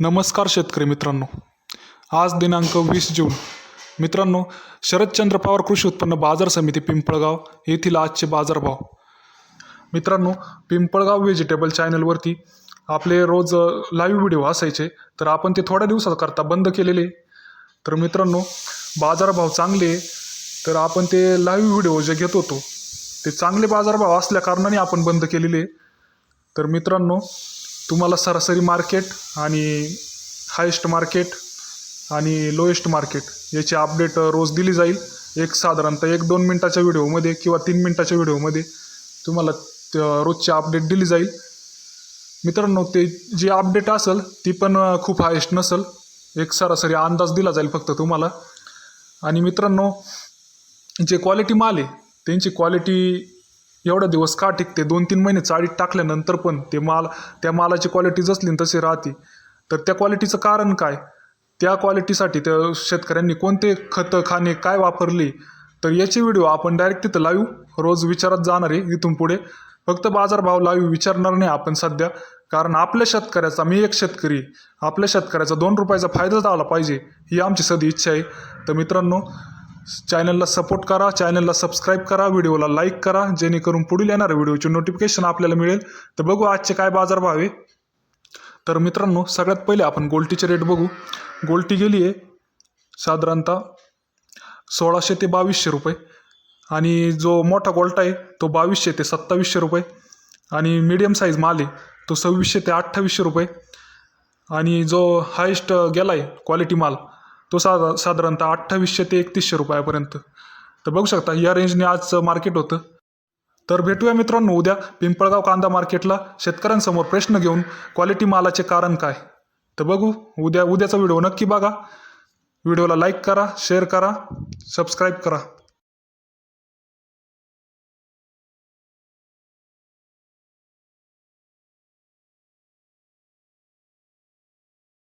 नमस्कार शेतकरी मित्रांनो. आज दिनांक वीस जून. मित्रांनो शरदचंद्र पवार कृषी उत्पन्न बाजार समिती पिंपळगाव येथील आजचे बाजारभाव. मित्रांनो पिंपळगाव व्हेजिटेबल चॅनलवरती आपले रोज लाईव्ह व्हिडिओ असायचे. तर आपण ते थोड्या दिवसाकरता बंद केलेले. तर मित्रांनो बाजारभाव चांगले आहे, तर आपण ते लाईव्ह व्हिडिओ जे घेत होतो ते चांगले बाजारभाव असल्या कारणाने आपण बंद केलेले. तर मित्रांनो तुम्हाला सरासरी मार्केट आणि हायेस्ट मार्केट आणि लोएस्ट मार्केट याची अपडेट रोज दिली जाईल. एक साधारणतः एक दोन मिनटाच्या व्हिडिओमध्ये किंवा तीन मिनटाच्या व्हिडिओमध्ये तुम्हाला रोजची अपडेट दिली जाईल. मित्रांनो ते जी अपडेट असेल ती पण खूप हायेस्ट नसेल. एक सरासरी अंदाज दिला जाईल फक्त तुम्हाला. आणि मित्रांनो जे क्वालिटी माल आहे त्यांची क्वालिटी एवढा दिवस का टिकते? दोन तीन महिने चाळीत टाकल्यानंतर पण ते माल त्या मालाची क्वालिटी जसली तशी राहते. तर त्या क्वालिटीचं कारण काय? त्या क्वालिटीसाठी त्या शेतकऱ्यांनी कोणते खतं खाणे काय वापरली? तर याची व्हिडिओ आपण डायरेक्ट तिथं लाईव्ह रोज विचारत जाणार आहे इथून पुढे. फक्त बाजारभाव लाईव्ह विचारणार नाही आपण सध्या. कारण आपल्या शेतकऱ्याचा मी एक शेतकरी आपल्या शेतकऱ्याचा दोन रुपयाचा फायदाच आला पाहिजे ही आमची सधी इच्छा आहे. तर मित्रांनो चॅनलला सपोर्ट करा चॅनलला सबस्क्राईब करा व्हिडिओला लाईक करा जेणेकरून पुढील येणाऱ्या व्हिडिओचे नोटिफिकेशन आपल्याला मिळेल. तर बघू आजचे काय बाजारभाव आहे. तर मित्रांनो सगळ्यात पहिले आपण गोल्टीचे रेट बघू. गोल्टी गेली आहे साधारणतः सोळाशे ते बावीसशे रुपये. आणि जो मोठा गोल्टा आहे तो बावीसशे ते सत्तावीसशे रुपये. आणि मीडियम साईज माल आहे तो सव्वीसशे ते अठ्ठावीसशे रुपये. आणि जो हायेस्ट गेला आहे क्वालिटी माल तो साधा साधारणतः अठ्ठावीसशे ते एकतीसशे रुपयापर्यंत. तर बघू शकता या रेंजने आजचं मार्केट होतं. तर भेटूया मित्रांनो उद्या पिंपळगाव कांदा मार्केटला शेतकऱ्यांसमोर प्रश्न घेऊन क्वालिटी मालाचे कारण काय. तर बघू उद्या उद्याचा व्हिडिओ नक्की बघा. व्हिडिओला लाईक करा शेअर करा सबस्क्राईब करा.